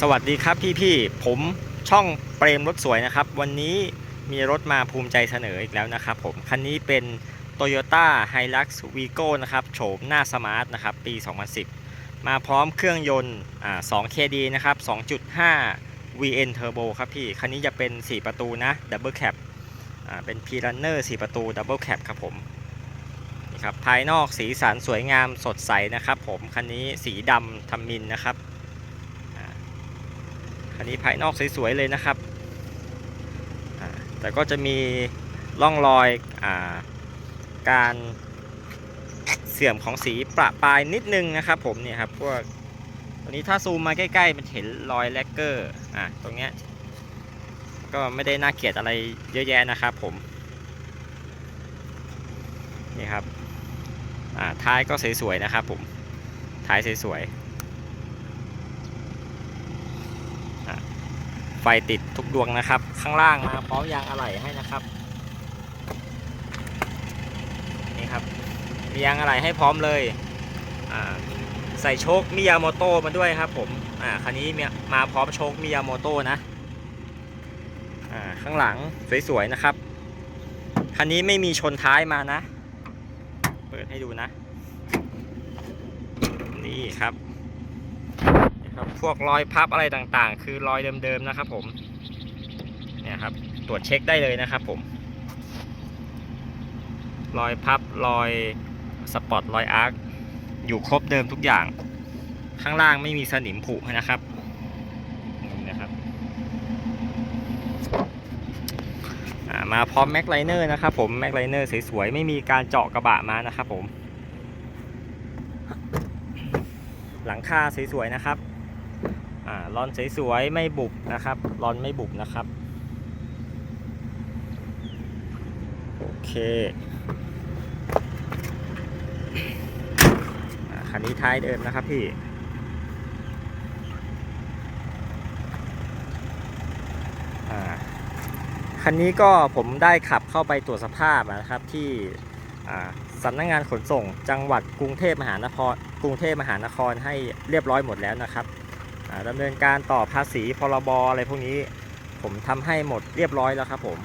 สวัสดีครับพี่ๆ ผมช่องเปรมรถสวยนะครับ วันนี้มีรถมาภูมิใจเสนออีกแล้วนะครับผม คันนี้เป็น Toyota Hilux Vigo นะครับโฉมหน้าสมาร์ทนะครับ ปี 2010 มาพร้อมเครื่องยนต์ 2KD นะครับ 2.5 VN Turbo ครับพี่ คันนี้จะเป็น 4 ประตูนะ Double Cab เป็น P Runner 4 ประตู Double Cab ครับผมนี่ครับภายนอกสีสันสวยงามสดใสนะครับผม คันนี้สีดำทำมินนะครับ คันนี้ภายนอกสวยๆเลยนะครับ แต่ก็จะมีร่องรอยอาการเสื่อมของสีประปายนิดนึงนะครับผมเนี่ยครับพวกตัวนี้ถ้าซูมมาใกล้ๆมันเห็นรอยแลกเกอร์อะตรงเนี้ยก็ไม่ได้น่าเกลียดอะไรเยอะแยะนะครับผมนี่ครับอ่าท้ายก็สวยๆนะครับผมท้ายสวยๆ ไฟติดทุกดวงนะครับ ข้างล่างมาพร้อมยางอะไหล่ให้นะครับนี่ครับมียางอะไหล่ให้พร้อมเลยใส่โชคมิยาโมโต้มาด้วยครับผมอ่าคันนี้มาพร้อมโชคมิยาโมโต้นะอ่าข้างหลังสวยๆนะครับคันนี้ไม่มีชนท้ายมานะ เปิดให้ดูนะ นี่ครับ ครับพวกรอยพับอะไรต่างๆ คือรอยเดิมๆนะครับ ผมเนี่ยครับ ตรวจเช็คได้เลยนะครับ ผม รอยพับรอยสปอตรอยอาร์คอยู่ครบเดิมทุกอย่าง ข้างล่างไม่มีสนิมผุนะครับนี่นะครับมาพร้อมแม็กไลเนอร์นะครับผมแม็กไลเนอร์สวยๆไม่มีการเจาะกระบะมานะครับผมหลังคาสวยๆนะครับ อ่าลอนสวยๆไม่บุบนะครับลอนไม่บุบนะครับ โอเคอคันนี้ท้ายเดิมนะครับพี่คันนี้ก็ผมได้ขับเข้าไปตรวจสภาพนะครับที่สำนักงงานขนส่ง จังหวัดกรุงเทพมหานครกรุงเทพมหานครให้เรียบร้อยหมดแล้วนะครับ ดำเนินการต่อภาษีพรบอะไรพวกนี้ ผมทำให้หมดเรียบร้อยแล้วครับผม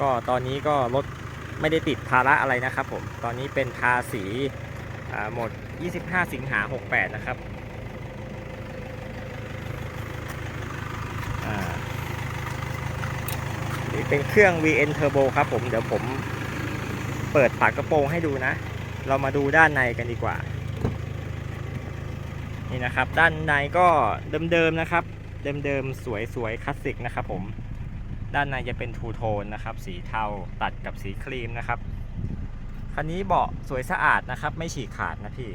ก็ตอนนี้ก็รถไม่ได้ติดภาระอะไรนะครับผม ตอนนี้เป็นภาษีอ่าหมด 25 สิงหา 68 นะครับนี่เป็นเครื่อง VN Turbo ครับผม เดี๋ยวผมเปิดฝากกระโปรงให้ดูนะ เรามาดูด้านในกันดีกว่า นี่นะครับ ด้านในก็เดิมๆนะครับ เดิมๆสวยๆคลาสสิกนะครับผมด้านในจะเป็นทูโทนนะครับ สีเทาตัดกับสีครีมนะครับคันนี้เบาะสวยสะอาดนะครับ ไม่ฉีกขาดนะพี่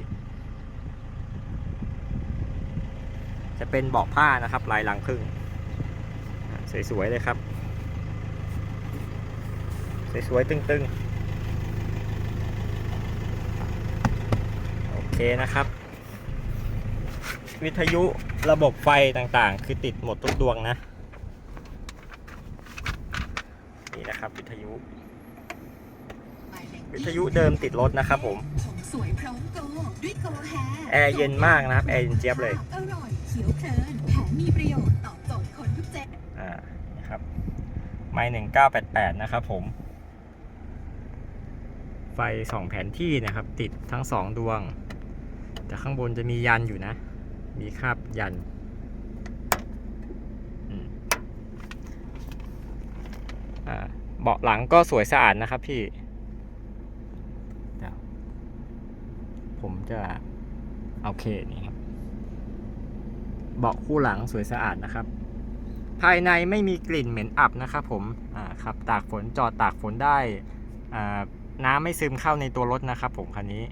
จะเป็นเบาะผ้านะครับ ลายลังพึ่ง สวยๆเลยครับ สวยๆตึงๆ โอเคนะครับ วิทยุระบบไฟต่างๆ คือติดหมดทุกดวงนะ นี่นะครับวิทยุ วิทยุเดิมติดรถนะครับผมผมสวยพร้อมโกด้วยโกแฮแอร์เย็นมากนะครับ แอร์เย็นเจี๊ยบเลยอร่อยเขียวเพลินแถมมีประโยชน์ตอบโจทย์คนทุกเจนอ่านะครับไม้หนึ่งเก้าแปดแปดนะครับผม ไฟสองแผนที่นะครับ ติดทั้งสองดวง แต่ข้างบนจะมียันอยู่นะ มีคราบยันอืมอ่าเบาะหลังก็สวยสะอาดนะครับพี่เดี๋ยวผมจะเอาเคนี่ครับ เบาะคู่หลังสวยสะอาดนะครับ ภายในไม่มีกลิ่นเหม็นอับนะครับผมอ่าขับตากฝนจอดตากฝนได้อ่าน้ำไม่ซึมเข้าในตัวรถนะครับผมคันนี้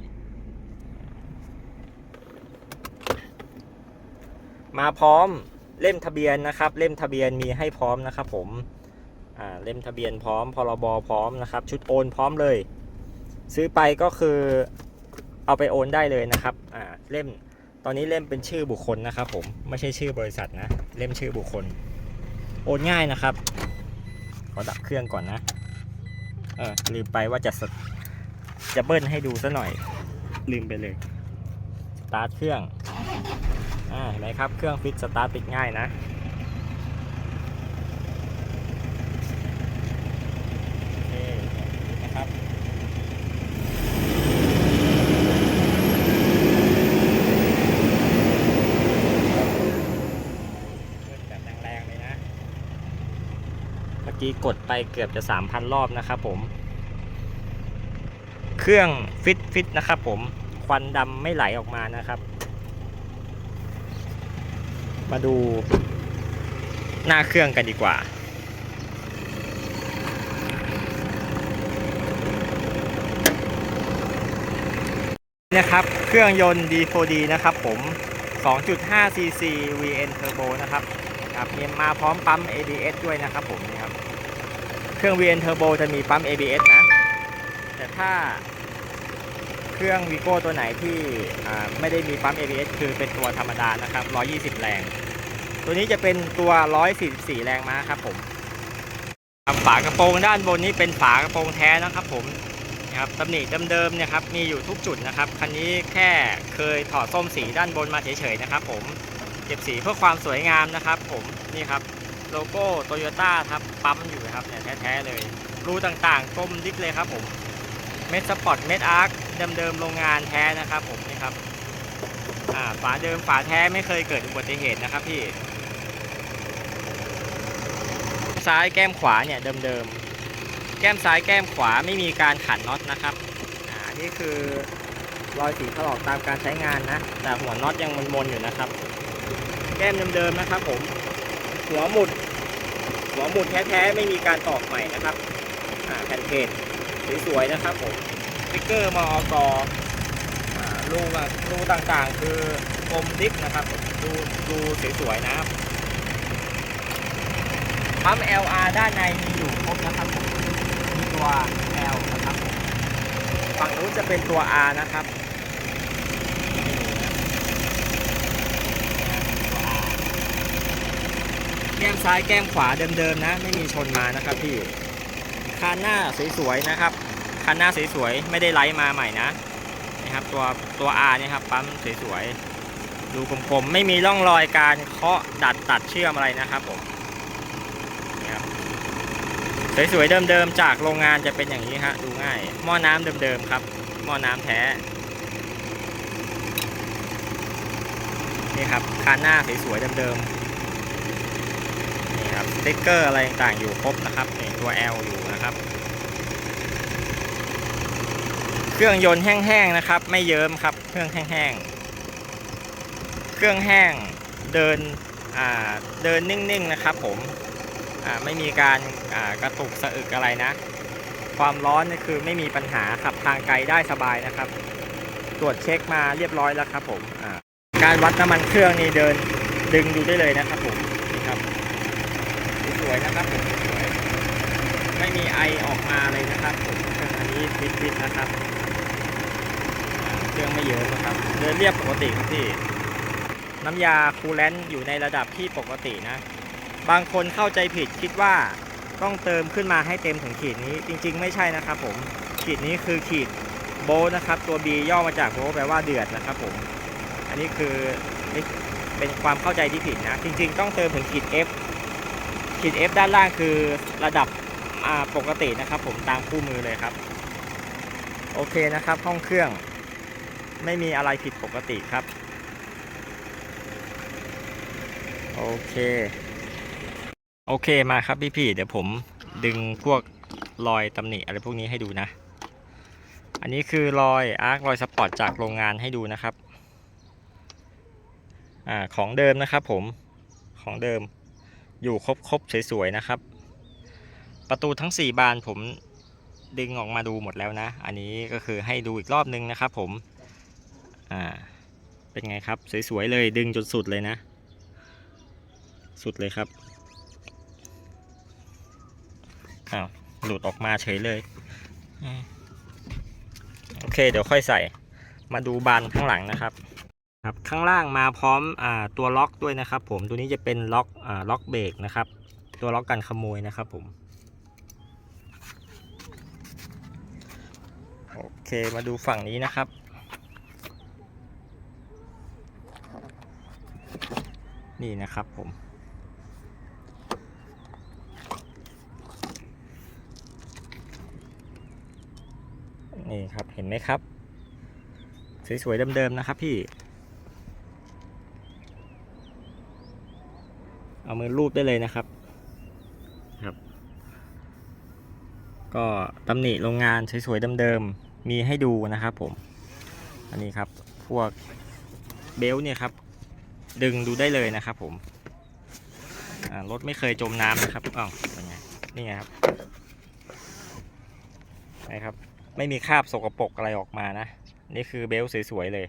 มาพร้อมเล่มทะเบียนนะครับ เล่มทะเบียนมีให้พร้อมนะครับ ผมอ่าเล่มทะเบียนพร้อมพรบพร้อมนะครับ ชุดโอนพร้อมเลย ซื้อไปก็คือเอาไปโอนได้เลยนะครับอ่าเล่มตอนนี้เล่มเป็นชื่อบุคคลนะครับ ผมไม่ใช่ชื่อบริษัทนะเล่มชื่อบุคคล โอนง่ายนะครับ ขอดับเครื่องก่อนนะเออลืมไปว่าจะจะเบิ้ลให้ดูซะหน่อย ลืมไปเลยสตาร์ทเครื่อง อ่าเห็นไหมครับ เครื่องฟิตสตาร์ทติดง่ายนะโอเคนะครับขึ้นแบบแรงๆเลยนะเมื่อกี้กดไปเกือบจะ 3,000 รอบนะครับผม เครื่องฟิตฟิตนะครับผม ควันดำไม่ไหลออกมานะครับ มาดูหน้าเครื่องกันดีกว่า นะครับ เครื่องยนต์ D4D นะครับผม 2.5 cc VN Turbo นะครับครับมีมาพร้อมปั๊ม ABS ด้วยนะครับผมนี่ครับ เครื่อง VN Turbo จะมีปั๊ม ABS นะ แต่ถ้า เครื่อง Vigo ตัวไหนที่ไม่ได้มีปั๊ม ABS คือเป็นตัวธรรมดานะครับ 120 แรง ตัวนี้จะเป็นตัว 144 แรงม้าครับผมฝากระโปรงด้านบนนี้เป็นฝากระโปรงแท้นะครับผมนะครับตำหนิเดิมๆเนี่ยครับมีอยู่ทุกจุดนะครับคันนี้แค่เคยถอดส้มสีด้านบนมาเฉยๆนะครับ ผมเก็บสีเพื่อความสวยงามนะครับ ผมนี่ครับโลโก้โตโยต้าครับปั๊มอยู่ครับเนี่ยแท้ๆเลยรูต่างๆกลมดิ๊กเลยครับผมเม็ดสปอร์ตเม็ดอาร์ค เดิมๆโรงงานแท้นะครับ ผมนี่ครับฝาเดิมฝาแท้ไม่เคยเกิดอุบัติเหตุนะครับพี่ ซ้ายแก้มขวาเนี่ยเดิมๆแก้มซ้ายแก้มขวาไม่มีการขันน็อตนะครับอ่านี่คือรอยสีถลอกตามการใช้งานนะ แต่หัวน็อตยังมนๆอยู่นะครับ แก้มเดิมๆนะครับ ผม หัวหมุด หัวหมุดแท้ๆไม่มีการตอกใหม่นะครับแผ่นเพจสวยๆนะครับผม ติ๊กเกอร์มอกอ่ารูอะรูต่างๆ คือกลมดิ๊กนะครับดูดูสวยๆนะครับปั๊ม LR ด้านในมีอยู่ครบนะครับผมมีตัว L นะครับผมฝั่งนู้นจะเป็นตัว R นะครับตัว R แก้มซ้ายแก้มขวาเดิมๆนะ ไม่มีชนมานะครับพี่คานหน้าสวยๆนะครับ คานหน้าสวยๆไม่ได้ไลท์มาใหม่นะนะครับตัวตัว R เนี่ยครับปั๊มสวยๆดูกลมๆไม่มีร่องรอยการเคาะดัดตัดเชื่อมอะไรนะครับผมนะครับสวยๆเดิมๆจากโรงงานจะเป็นอย่างนี้ฮะดูง่าย หม้อน้ำเดิมๆครับ หม้อน้ำแท้นี่ครับคานหน้าสวยๆเดิมๆนี่ครับสติ๊กเกอร์อะไรต่างๆอยู่ครบนะครับนี่ตัว L อยู่นะครับ เครื่องยนต์แห้งๆนะครับ ไม่เยิ้มครับ เครื่องแห้งๆเครื่องแห้งเดินเดินนิ่งๆนะครับ ผมไม่มีการกระตุกสะอึกอะไรนะ ความร้อนนี่คือไม่มีปัญหาขับทางไกลได้สบายนะครับ ตรวจเช็คมาเรียบร้อยแล้วครับ ผมการวัดน้ำมันเครื่องนี่เดินดึงดูได้เลยนะครับผมครับสวยนะครับผมสวยไม่มีไอออกมาเลยนะครับผมอันนี้ฟิตๆนะครับ เครื่องไม่เยอะนะครับ เดินเรียบปกติครับพี่ น้ำยาคูลแลนต์อยู่ในระดับที่ปกตินะ บางคนเข้าใจผิดคิดว่าต้องเติมขึ้นมาให้เต็มถึงขีดนี้ จริง ๆ ไม่ใช่นะครับผม ขีดนี้คือขีดโบนะครับ ตัว B ย่อมาจากโบแปลว่าเดือดนะครับผม อันนี้คือเป็นความเข้าใจที่ผิดนะ จริง ๆ ต้องเติมถึงขีด F ขีด F ด้านล่างคือระดับปกตินะครับผมตามคู่มือเลยครับ โอเคนะครับ ห้องเครื่อง ไม่มีอะไรผิดปกติครับ โอเค โอเคมาครับพี่พี่เดี๋ยวผมดึงพวกรอยตำหนิอะไรพวกนี้ให้ดูนะ อันนี้คือรอยอาร์ครอยสปอร์ตจากโรงงานให้ดูนะครับอ่าของเดิมนะครับผมของเดิมอยู่ครบครบๆสวยๆนะครับ ประตูทั้ง 4 บานผมดึงออกมาดูหมดแล้วนะ อันนี้ก็คือให้ดูอีกรอบนึงนะครับผม อ่า เป็นไงครับ สวยๆเลยดึงจนสุดเลยนะ สุดเลยครับอ้าวหลุดออกมาเฉยเลยอืมโอเค เดี๋ยวค่อยใส่มาดูบานข้างหลังนะครับครับข้างล่างมาพร้อมอ่าตัวล็อกด้วยนะครับ ผมตัวนี้จะเป็นล็อกอ่าล็อกเบรกนะครับ ตัวล็อกกันขโมยนะครับผมโอเคมาดูฝั่งนี้นะครับ นี่นะครับผม นี่ครับเห็นไหมครับ สวยๆเดิมๆนะครับพี่ เอามือรูปได้เลยนะครับครับ ก็ตำหนิโรงงานสวยๆเดิมๆมีให้ดูนะครับผม อันนี้ครับพวกเบลต์เนี่ยครับ ดึงดูได้เลยนะครับผมรถไม่เคยจมน้ำนะครับอ้าวเป็นไงนี่ไงครับนะครับ ไม่มีคราบสกปรกอะไรออกมานะ นี่คือเบลต์สวยๆเลย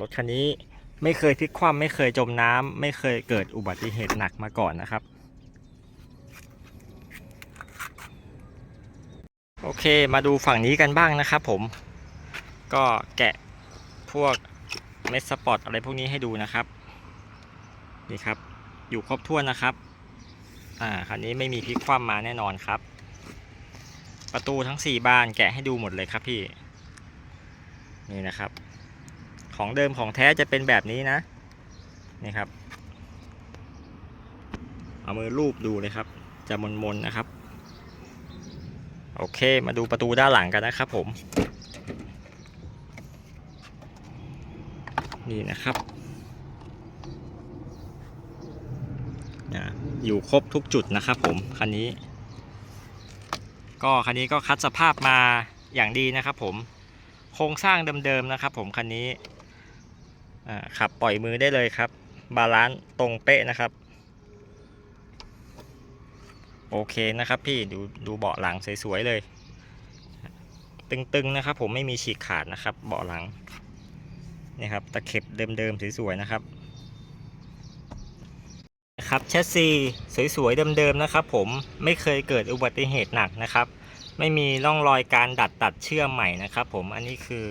รถคันนี้ไม่เคยพลิกคว่ำไม่เคยจมน้ำไม่เคยเกิดอุบัติเหตุหนักมาก่อนนะครับ โอเคมาดูฝั่งนี้กันบ้างนะครับผม ก็แกะพวก เมสสปอตอะไรพวกนี้ให้ดูนะครับนี่ครับ อยู่ครบถ้วนนะครับ อ่าคันนี้ไม่มีพลิกคว่ำมาแน่นอนครับ ประตูทั้ง 4 บานแกะให้ดูหมดเลยครับพี่ นี่นะครับ ของเดิมของแท้จะเป็นแบบนี้นะ นี่ครับ เอามือรูปดูเลยครับ จะมนๆนะครับ โอเค มาดูประตูด้านหลังกันนะครับผม นี่นะครับอยู่ครบทุกจุดนะครับผมคันนี้ ก็คันนี้ก็คัดสภาพมาอย่างดีนะครับผมโครงสร้างเดิมๆนะครับผมคันนี้ขับปล่อยมือได้เลยครับ บาลานซ์ตรงเป๊ะนะครับ โอเคนะครับพี่ดูดูเบาะหลังสวยๆเลย ตึงๆนะครับผมไม่มีฉีกขาดนะครับเบาะหลัง นี่ครับตะเข็บเดิมๆสวยๆนะครับครับแชสซีสวยๆเดิมๆนะครับ ผมไม่เคยเกิดอุบัติเหตุหนักนะครับ ไม่มีร่องรอยการดัดตัดเชื่อมใหม่นะครับ ผมอันนี้คือ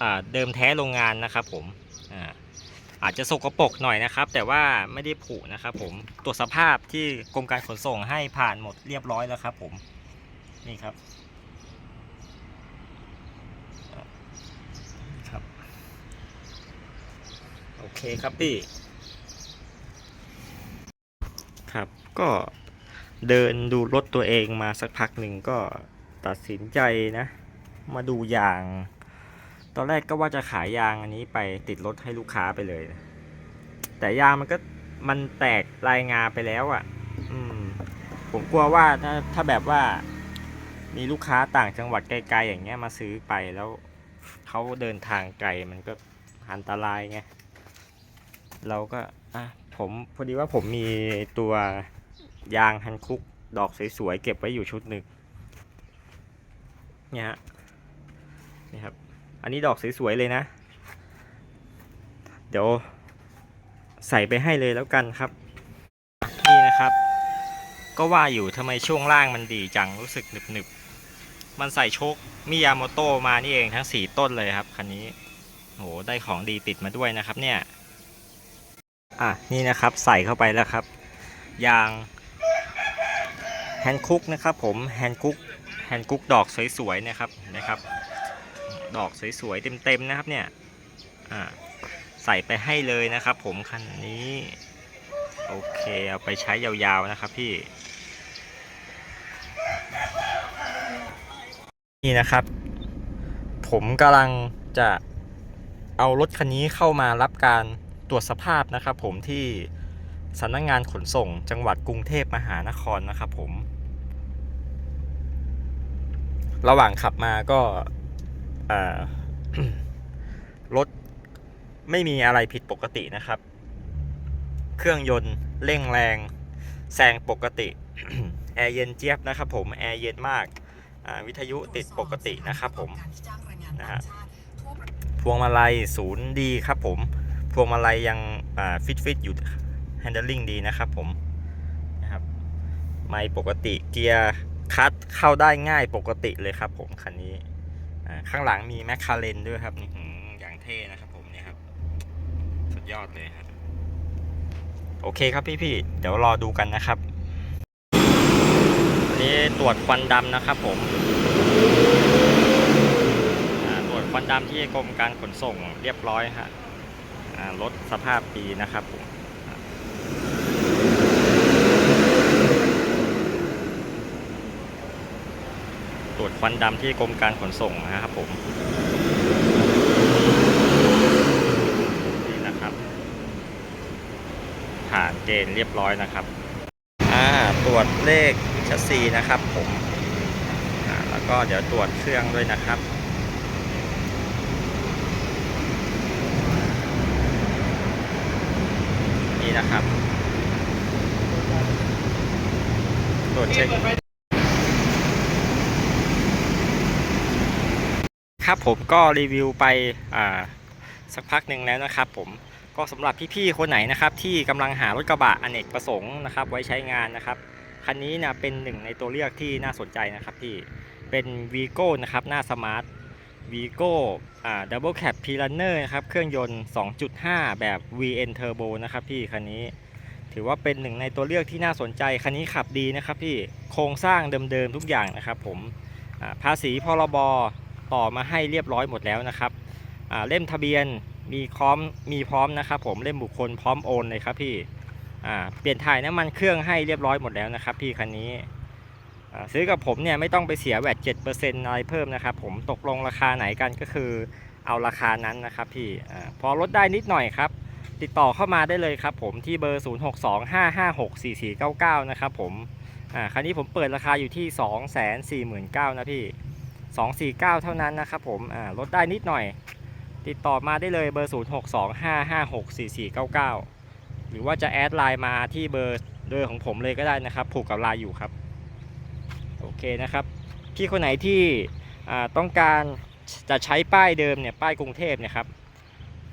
อเดิมแท้โรงงานนะครับ ผมอาอาจจะสกปรกหน่อยนะครับ แต่ว่าไม่ได้ผุนะครับ ผมตรวจสภาพที่กรมการขนส่งให้ผ่านหมดเรียบร้อยแล้วครับ ผมนี่ครับ โอ เคครับพี่ ครับก็เดินดูรถตัวเองมาสักพักหนึ่งก็ตัดสินใจนะ มาดูยาง ตอนแรกก็ว่าจะขายยางอันนี้ไปติดรถให้ลูกค้าไปเลยนะแต่ยางมันก็มันแตกลายงาไปแล้วอะ่ะ อืม ผมกลัวว่าถ้าถ้าแบบว่า มีลูกค้าต่างจังหวัดไกลๆอย่างเงี้ยมาซื้อไปแล้วเขาเดินทางไกลมันก็อันตรายไง เราก็อะผมพอดีว่าผมมีตัวยางฮันคุกดอกสวยๆเก็บไว้อยู่ชุดหนึ่งเนี่ยฮะนี่ครับ อันนี้ดอกสวยๆเลยนะ เดี๋ยวใส่ไปให้เลยแล้วกันครับ นี่นะครับ ก็ว่าอยู่ทำไมช่วงล่างมันดีจังรู้สึกหนึบๆ มันใส่โชคมิยาโมโตะมานี่เองทั้ง 4 ต้นเลยครับคันนี้โหได้ของดีติดมาด้วยนะครับเนี่ย อะนี่นะครับใส่เข้าไปแล้วครับ ยางแฮนคุกนะครับผมแฮนคุกแฮนคุกดอกสวยๆนะครับนะครับ ดอกสวยๆเต็มๆนะครับเนี่ยอ่าใส่ไปให้เลยนะครับ ผมคันนี้โอเคเอาไปใช้ยาวๆนะครับพี่ นี่นะครับ ผมกำลังจะเอารถคันนี้เข้ามารับการ ตรวจสภาพนะครับผมที่สำนักงงานขนส่งจังหวัดกรุงเทพมหานครนะครับผม ระหว่างขับมาก็รถไม่มีอะไรผิดปกตินะครับ เครื่องยนต์เร่งแรงแซงปกติแอร์เย็นเจี๊ยบนะครับผมแอร์เย็นมากาวิทยุติดปกตินะครับผมนะฮะพวงมาลัยศูนย์ดีครับผม วงมาลัยยังฟิตฟิตอยู่ handling ดีนะครับผมนะครับไม่ปกติเกียร์คัดเข้าได้ง่ายปกติเลยครับผมคันนี้ข้างหลังมีแมคคาเรนด้วยครับอย่างเท่นะครับผมเนี่ยครับสุดยอดเลยครับโอเคครับพี่ๆเดี๋ยวรอดูกันนะครับนี้ตรวจควันดำนะครับผมตรวจควันดำที่กรมการขนส่งเรียบร้อยฮะ รถสภาพดีนะครับผมตรวจควันดำที่กรมการขนส่งนะครับผมนี่นะครับ ผ่านเกณฑ์เรียบร้อยนะครับตรวจเลขชัสซีนะครับผมแล้วก็เดี๋ยวตรวจเครื่องด้วยนะครับ นี่นะครับตรวจเช็คครับผมก็รีวิวไปสักพักหนึ่งแล้วนะครับผมก็สำหรับพี่ๆคนไหนนะครับที่กำลังหารถกระบะอเนกประสงค์นะครับไว้ใช้งานนะครับคันนี้นะเป็นหนึ่งในตัวเลือกที่น่าสนใจนะครับที่เป็น v ีโก้นะครับหน้าสมาร์ท v ีโก้อ่าดับเบิลแคปพีลันเนอร์นะครับ เครื่องยนต์ 2.5 แบบ VN Turbo นะครับพี่ คันนี้ ถือว่าเป็นหนึ่งในตัวเลือกที่น่าสนใจ คันนี้ขับดีนะครับพี่ โครงสร้างเดิมๆทุกอย่างนะครับผมอ่าภาษีพรบต่อมาให้เรียบร้อยหมดแล้วนะครับอ่าเล่มทะเบียนมีพร้อมมีพร้อมนะครับผมเล่มบุคคลพร้อมโอนเลยครับพี่อ่าเปลี่ยนถ่ายน้ำมันเครื่องให้เรียบร้อยหมดแล้วนะครับพี่คันนี้ ซื้อกับผมเนี่ยไม่ต้องไปเสียแวด7%อะไรเพิ่มนะครับผมตกลงราคาไหนกันก็คือเอาราคานั้นนะครับพี่อพอลดได้นิดหน่อยครับ ติดต่อเข้ามาได้เลยครับผมที่เบอร์ 0625564499 นะครับผมอ่าคันนี้ผมเปิดราคาอยู่ที่ 249,000นะพี่ 249 เท่านั้นนะครับผมลดได้นิดหน่อย ติดต่อมาได้เลยเบอร์ 0625564499 หรือว่าจะแอดไลน์มาที่เบอร์เบอร์ของผมเลยก็ได้นะครับ ผูกกับไลน์อยู่ครับ เคนะครับพี่คนไหนที่ต้องการจะใช้ป้ายเดิมเนี่ยป้ายกรุงเทพเนี่ยครับ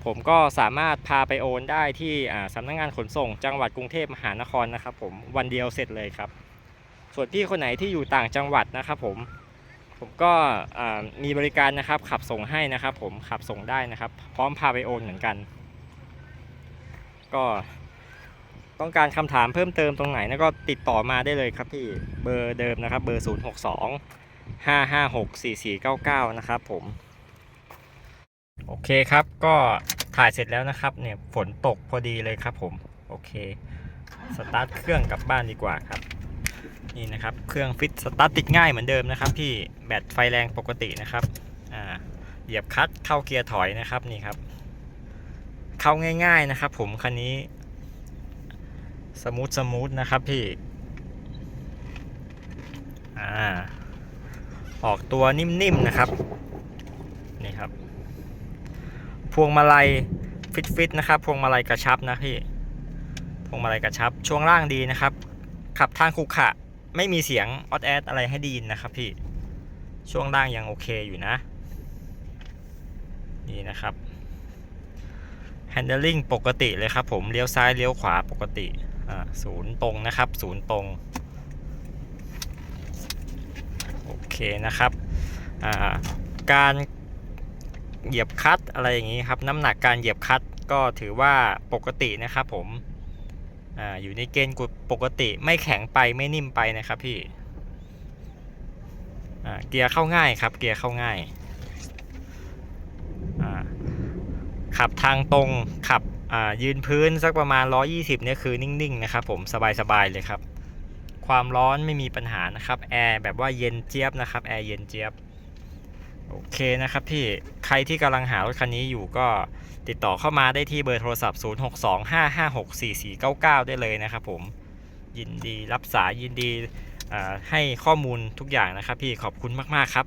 ผมก็สามารถพาไปโอนได้ที่สำนักงานขนส่งจังหวัดกรุงเทพมหานครนะครับผมวันเดียวเสร็จเลยครับ ส่วนพี่คนไหนที่อยู่ต่างจังหวัดนะครับผมผมก็มีบริการนะครับขับส่งให้นะครับ ผมขับส่งได้นะครับ พร้อมพาไปโอนเหมือนกัน ก็ ต้องการคำถามเพิ่มเติมตรงไหนนะก็ติดต่อมาได้เลยครับที่เบอร์เดิมนะครับเบอร์ 0 6 2 5 5 6 4 4 9 9 นะครับผม โอเคครับก็ถ่ายเสร็จแล้วนะครับเนี่ยฝนตกพอดีเลยครับผมโอเคสตาร์ทเครื่องกลับบ้านดีกว่าครับนี่นะครับเครื่องฟิตสตาร์ทติดง่ายเหมือนเดิมนะครับพี่แบตไฟแรงปกตินะครับอ่าเหยียบคัตเข้าเกียร์ถอยนะครับนี่ครับเข้าง่าย ๆนะครับ ผมคันนี้ สมูทสมูทนะครับพี่อ่าออกตัวนิ่มๆนะครับ นี่ครับ พวงมาลัยฟิตๆนะครับ พวงมาลัยกระชับนะพี่ พวงมาลัยกระชับ ช่วงล่างดีนะครับ ขับทางขรุขะไม่มีเสียงออดแอดอะไรให้ไดีนนะครับพี่ ช่วงล่างยังโอเคอยู่นะ นี่นะครับ handling ปกติเลยครับผม เลี้ยวซ้ายเลี้ยวขวาปกติ ศูนย์ตรงนะครับศูนย์ตรง โอเคนะครับการเหยียบคลัตช์อะไรอย่างนี้ครับ น้ำหนักการเหยียบคลัตช์ก็ถือว่าปกตินะครับผมออยู่ในเกณฑ์กดปกติไม่แข็งไปไม่นิ่มไปนะครับพี่เกียร์เข้าง่ายครับ เกียร์เข้าง่ายขับทางตรงขับ ยืนพื้นสักประมาณ 120เนี่ยคือนิ่งๆนะครับผมสบายๆเลยครับ ความร้อนไม่มีปัญหานะครับแอร์แบบว่าเย็นเจี๊ยบนะครับแอร์เย็นเจี๊ยบโอเคนะครับพี่ใครที่กำลังหารถคันนี้อยู่ก็ติดต่อเข้ามาได้ที่เบอร์โทรศัพท์ 0625564499 ได้เลยนะครับผมยินดีรับสายยินดีให้ข้อมูลทุกอย่างนะครับพี่ขอบคุณมาก ๆ ครับ